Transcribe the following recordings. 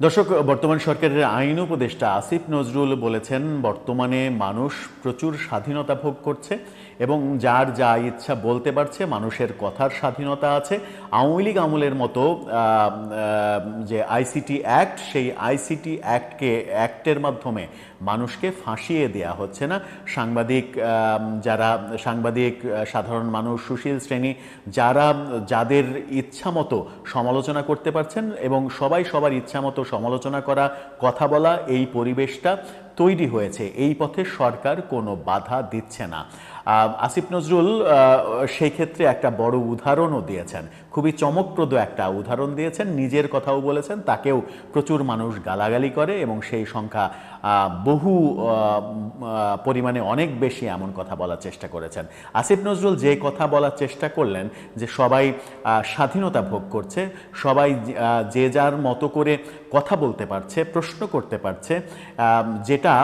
দর্শক বর্তমান সরকারের আইন উপদেষ্টা আসিফ নজরুল বলেছেন বর্তমানে মানুষ প্রচুর স্বাধীনতা ভোগ করছে। এবং যার যা ইচ্ছা বলতে পারছে, মানুষের কথার স্বাধীনতা আছে। আওয়ামী লীগ আমলের মতো যে আইসিটি অ্যাক্ট, সেই আইসিটি অ্যাক্টকে, অ্যাক্টের মাধ্যমে মানুষকে ফাঁসিয়ে দেয়া হচ্ছে না। সাংবাদিক যারা, সাংবাদিক সাধারণ মানুষ, সুশীল শ্রেণি, যারা যাদের ইচ্ছা মতো সমালোচনা করতে পারছেন এবং সবাই সবার ইচ্ছা মতো সমালোচনা করা, কথা বলা, এই পরিবেশটা তৈরি হয়েছে। এই পথে সরকার কোনো বাধা দিচ্ছে না। আসিফ নজরুল আহ, সেই ক্ষেত্রে একটা বড় উদাহরণও দিয়েছেন। খুবই চমকপ্রদ একটা উদাহরণ দিয়েছেন। নিজের কথাও বলেছেন, তাকেও প্রচুর মানুষ গালাগালি করে এবং সেই সংখ্যা বহু পরিমাণে অনেক বেশি এমন কথা বলার চেষ্টা করেছেন। আসিফ নজরুল যে কথা বলার চেষ্টা করলেন যে সবাই স্বাধীনতা ভোগ করছে, সবাই যে যার মতো করে কথা বলতে পারছে, প্রশ্ন করতে পারছে যেটা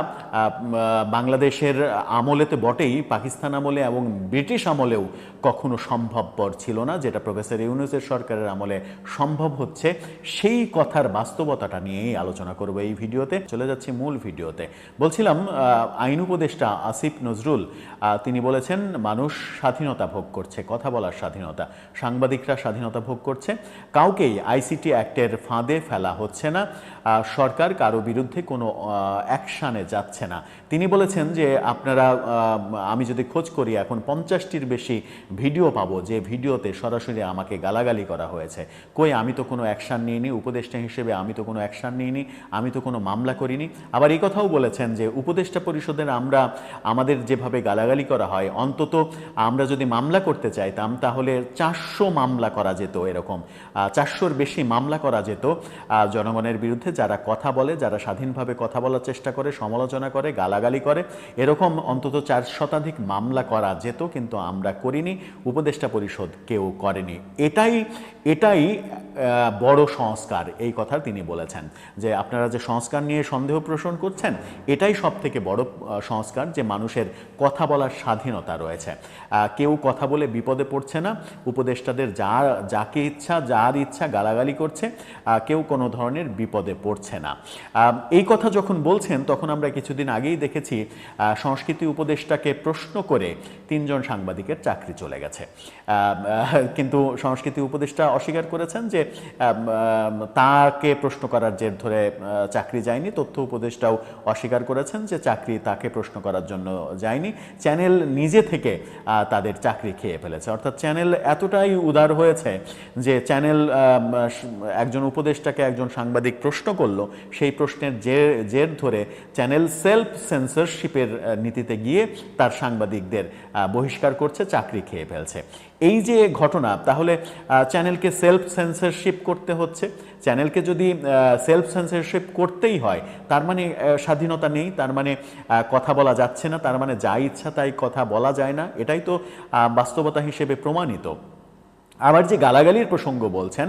বাংলাদেশের আমলে তো বটেই, পাকিস্তান আমলে এবং ব্রিটিশ আমলেও কখনো সম্ভবপর ছিল না, যেটা প্রফেসর ইউনুসের সরকারের আমলে সম্ভব হচ্ছে। সেই কথার বাস্তবতাটা নিয়েই আলোচনা করব এই ভিডিওতে। চলে যাচ্ছি মূল ভিডিওতে। বলছিলাম আইন উপদেষ্টা আসিফ নজরুল তিনি বলেছেন, মানুষ স্বাধীনতা ভোগ করছে, কথা বলার স্বাধীনতা। সাংবাদিকরা স্বাধীনতা ভোগ করছে। কাউকেই আইসিটি অ্যাক্টের ফাঁদে ফেলা হচ্ছে না। সরকার কারও বিরুদ্ধে কোনো অ্যাকশানে যাচ্ছে না। তিনি বলেছেন যে, আপনারা আমি যদি খোঁজ করি, এখন পঞ্চাশটির বেশি ভিডিও পাবো যে ভিডিওতে সরাসরি আমাকে গালাগালি করা হয়েছে। কই, আমি তো কোনো অ্যাকশান নিইনি, উপদেষ্টা হিসেবে আমি তো কোনো অ্যাকশান নিইনি, আমি তো কোনো মামলা করিনি। আবার এই কথাও বলেছেন যে উপদেষ্টা পরিষদের আমরা, আমাদের যেভাবে গালাগালি করা হয়, অন্তত আমরা যদি মামলা করতে চাইতাম, তাহলে চারশো মামলা করা যেত এরকম। চারশোর বেশি মামলা করা যেত। জনগণের বিরুদ্ধে যারা কথা বলে, যারা স্বাধীনভাবে কথা বলার চেষ্টা করে, সমালোচনা করে, গালাগালি করে, এরকম অন্তত চার শতাধিক মামলা করা যেত, কিন্তু আমরা করিনি। উপদেষ্টা পরিষদ কেউ করেনি। এটাই এটাই বড় সংস্কার, এই কথা তিনি বলেছেন। যে আপনারা যে সংস্কার নিয়ে সন্দেহ পোষণ করছেন, এটাই সব থেকে বড় সংস্কার যে মানুষের কথা বলার স্বাধীনতা রয়েছে। কেউ কথা বলে বিপদে পড়ছে না, উপদেষ্টাদের যা, যাকে ইচ্ছা, যার ইচ্ছা গালাগালি করছে কেউ কোনো ধরনের বিপদে পড়ছে না। এই কথা যখন বলছেন, তখন আমরা কিছুদিন আগেই দেখেছি সংস্কৃতি উপদেষ্টাকে প্রশ্ন করে তিনজন সাংবাদিকের চাকরি চলে গেছে। আহ, আহ, কিন্তু সংস্কৃতি উপদেষ্টা অস্বীকার করেছেন যে তাকে প্রশ্ন করার জের ধরে চাকরি যায়নি। তথ্য উপদেষ্টাও অস্বীকার করেছেন যে চাকরি তাকে প্রশ্ন করার জন্য যায়নি। চ্যানেল নিজে থেকে তাদের চাকরি খেয়ে ফেলেছে। অর্থাৎ চ্যানেল এতটাই উদার হয়েছে যে চ্যানেল একজন উপদেষ্টাকে একজন সাংবাদিক প্রশ্ন করল সেই প্রশ্নের জের জের ধরে চ্যানেল সেলফ সেন্সরশিপের নীতিতে গিয়ে তার সাংবাদিকদের বহিষ্কার করছে চাকরি খেয়ে ফেলছে। এই যে ঘটনা, তাহলে চ্যানেলকে সেলফ সেন্সরশিপ করতে হচ্ছে। চ্যানেলকে যদি সেলফ সেন্সরশিপ করতেই হয়, তার মানে স্বাধীনতা নেই, তার মানে কথা বলা যাচ্ছে না, তার মানে যা ইচ্ছা তাই কথা বলা যায় না। এটাই তো বাস্তবতা হিসেবে প্রমাণিত। আবার যে গালাগালির প্রসঙ্গ বলছেন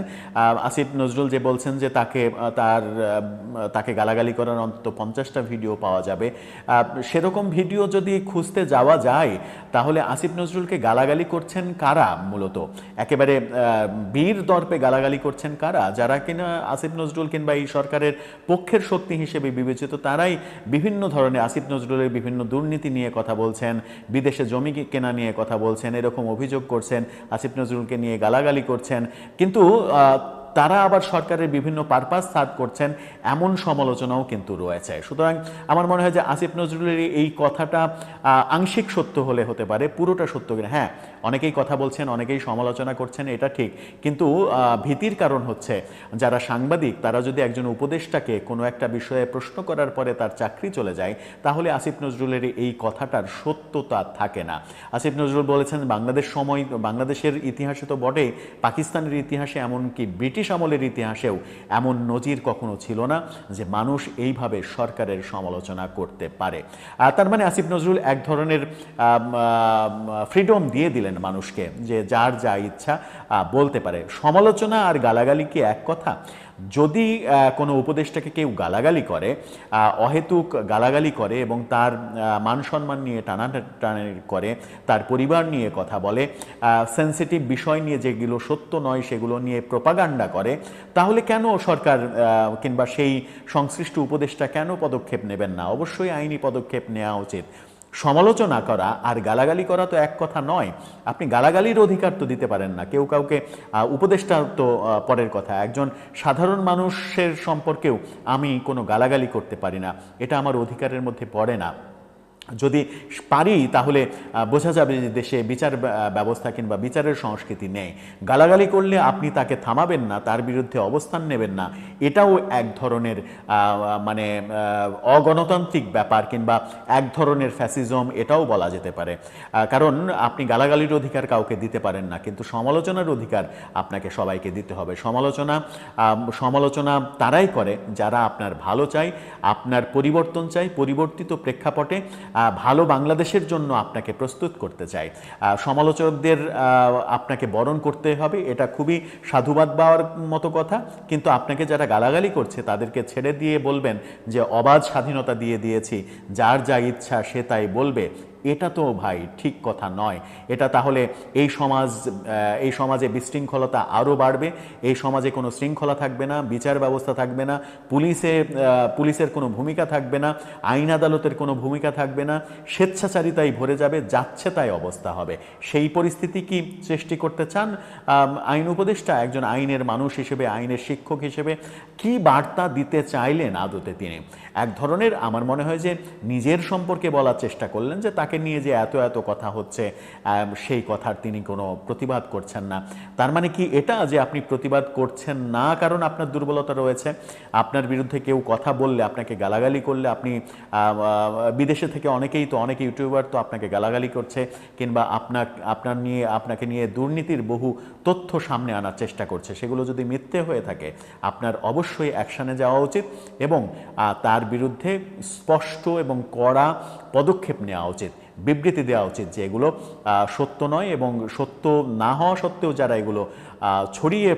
আসিফ নজরুল যে বলছেন যে তাকে তার তাকে গালাগালি করার অন্তত পঞ্চাশটা ভিডিও পাওয়া যাবে। সেরকম ভিডিও যদি খুঁজতে যাওয়া যায়, তাহলে আসিফ নজরুলকে গালাগালি করছেন কারা মূলত? একেবারে বীর দর্পে গালাগালি করছেন কারা? যারা কিনা আসিফ নজরুল কিংবা এই সরকারের পক্ষের শক্তি হিসেবে বিবেচিত, তারাই বিভিন্ন ধরনের আসিফ নজরুলের বিভিন্ন দুর্নীতি নিয়ে কথা বলছেন, বিদেশে জমি কেনা নিয়ে কথা বলছেন, এরকম অভিযোগ করছেন আসিফ নজরুলকে নিয়ে গালাগালি করছেন। কিন্তু তারা আবার সরকারের বিভিন্ন পারপাস সার্ভ করছেন, এমন সমালোচনাও কিন্তু রয়েছে। সুতরাং আমার মনে হয় যে আসিফ নজরুলের এই কথাটা আংশিক সত্য হলে হতে পারে, পুরোটা সত্য কিনা। হ্যাঁ অনেকেই কথা বলছেন, অনেকেই সমালোচনা করছেন, এটা ঠিক। কিন্তু ভীতির কারণ হচ্ছে, যারা সাংবাদিক, তারা যদি একজন উপদেষ্টাকে কোনো একটা বিষয়ে প্রশ্ন করার পরে তার চাকরি চলে যায়, তাহলে আসিফ নজরুলের এই কথাটার সত্যতা থাকে না। আসিফ নজরুল বলেছেন, বাংলাদেশ সময়, বাংলাদেশের ইতিহাসে তো বটে পাকিস্তানের ইতিহাসে এমনকি ব্রিটিশ আমলের ইতিহাসেও এমন নজির কখনো ছিল না যে মানুষ এইভাবে সরকারের সমালোচনা করতে পারে। তার মানে আসিফ নজরুল এক ধরনের ফ্রিডম দিয়ে দিলেন মানুষকে যে যার যা ইচ্ছা বলতে পারে। সমালোচনা আর গালাগালি কি এক কথা? যদি কোনো উপদেষ্টাকে কেউ গালাগালি করে অহেতুক গালাগালি করে এবং তার মান সম্মান নিয়ে টানাটানি করে, তার পরিবার নিয়ে কথা বলে সেন্সিটিভ বিষয় নিয়ে যেগুলো সত্য নয় সেগুলো নিয়ে প্রপাগান্ডা করে, তাহলে কেন সরকার কিংবা সেই সংশ্লিষ্ট উপদেষ্টা কেন পদক্ষেপ নেবেন না? অবশ্যই আইনি পদক্ষেপ নেওয়া উচিত। সমালোচনা করা আর গালাগালি করা তো এক কথা নয়। আপনি গালাগালির অধিকার তো দিতে পারেন না। কেউ কাউকে উপদেষ্টা তো পরের কথা। একজন সাধারণ মানুষের সম্পর্কেও আমি কোনো গালাগালি করতে পারি না। এটা আমার অধিকারের মধ্যে পড়ে না। যদি পারি, তাহলে বোঝা যাবে যে দেশে বিচার ব্যবস্থা কিংবা বিচারের সংস্কৃতি নেই। গালাগালি করলে আপনি তাকে থামাবেন না, তার বিরুদ্ধে অবস্থান নেবেন না। এটাও এক ধরনের মানে অগণতান্ত্রিক ব্যাপার কিংবা এক ধরনের ফ্যাসিজম, এটাও বলা যেতে পারে। কারণ আপনি গালাগালির অধিকার কাউকে দিতে পারেন না, কিন্তু সমালোচনার অধিকার আপনাকে সবাইকে দিতে হবে। সমালোচনা সমালোচনা তারাই করে, যারা আপনার ভালো চায়, আপনার পরিবর্তন চাই পরিবর্তিত প্রেক্ষাপটে ভালো বাংলাদেশের জন্য আপনাকে প্রস্তুত করতে চাই। সমালোচকদের আপনাকে বরণ করতে হবে, এটা খুবই সাধুবাদ পাওয়ার মতো কথা। কিন্তু আপনাকে যারা গালাগালি করছে, তাদেরকে ছেড়ে দিয়ে বলবেন যে, অবাধ স্বাধীনতা দিয়ে দিয়েছি, যার যা ইচ্ছা সে তাই বলবে। এটা তো ভাই ঠিক কথা নয়। এটা তাহলে এই সমাজ এই সমাজে বিশৃঙ্খলতা আরও বাড়বে, এই সমাজে কোনো শৃঙ্খলা থাকবে না, বিচার ব্যবস্থা থাকবে না, পুলিশে পুলিশের কোনো ভূমিকা থাকবে না, আইন আদালতের কোনো ভূমিকা থাকবে না, স্বেচ্ছাচারিতাই ভরে যাবে, যাচ্ছে তাই অবস্থা হবে। সেই পরিস্থিতি কি সৃষ্টি করতে চান? আইন উপদেষ্টা, একজন আইনের মানুষ হিসেবে, আইনের শিক্ষক হিসেবে কি বার্তা দিতে চাইলেন আদতে তিনি? এক ধরনের আমার মনে হয় যে নিজের সম্পর্কে বলার চেষ্টা করলেন যে তাকে নিয়ে যে এত এত কথা হচ্ছে সেই কথার তিনি কোনো প্রতিবাদ করছেন না। তার মানে কি এটা যে আপনি প্রতিবাদ করছেন না কারণ আপনার দুর্বলতা রয়েছে? আপনার বিরুদ্ধে কেউ কথা বললে, আপনাকে গালাগালি করলে, আপনি বিদেশে থেকে অনেকেই তো, অনেক ইউটিউবার তো আপনাকে গালাগালি করছে কিংবা আপনার আপনার নিয়ে, আপনাকে নিয়ে দুর্নীতির বহু তথ্য সামনে আনার চেষ্টা করছে। সেগুলো যদি মিথ্যে হয়ে থাকে, আপনার অবশ্যই অ্যাকশানে যাওয়া উচিত এবং তার বিরুদ্ধে স্পষ্ট এবং কড়া পদক্ষেপ নেওয়া উচিত। বিবৃতি দেওয়া উচিত যে এগুলো সত্য নয় এবং সত্য না হওয়া সত্ত্বেও যারা এগুলো ছড়িয়ে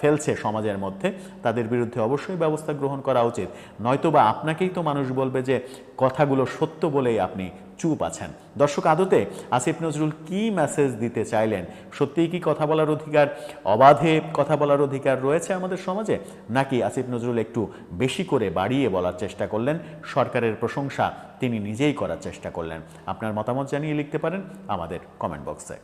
ফেলছে সমাজের মধ্যে, তাদের বিরুদ্ধে অবশ্যই ব্যবস্থা গ্রহণ করা উচিত। নয়তো বা আপনাকেই তো মানুষ বলবে যে কথাগুলো সত্য বলেই আপনি চুপ আছেন। দর্শক আদতে আসিফ নজরুল কি মেসেজ দিতে চাইলেন? সত্যিই কি কথা বলার অধিকার? অবাধে কথা বলার অধিকার রয়েছে আমাদের সমাজে? নাকি আসিফ নজরুল একটু বেশি করে বাড়িয়ে বলার চেষ্টা করলেন? সরকারের প্রশংসা তিনি নিজেই করার চেষ্টা করলেন। আপনার মতামত জানিয়ে লিখতে পারেন আমাদের কমেন্ট বক্সে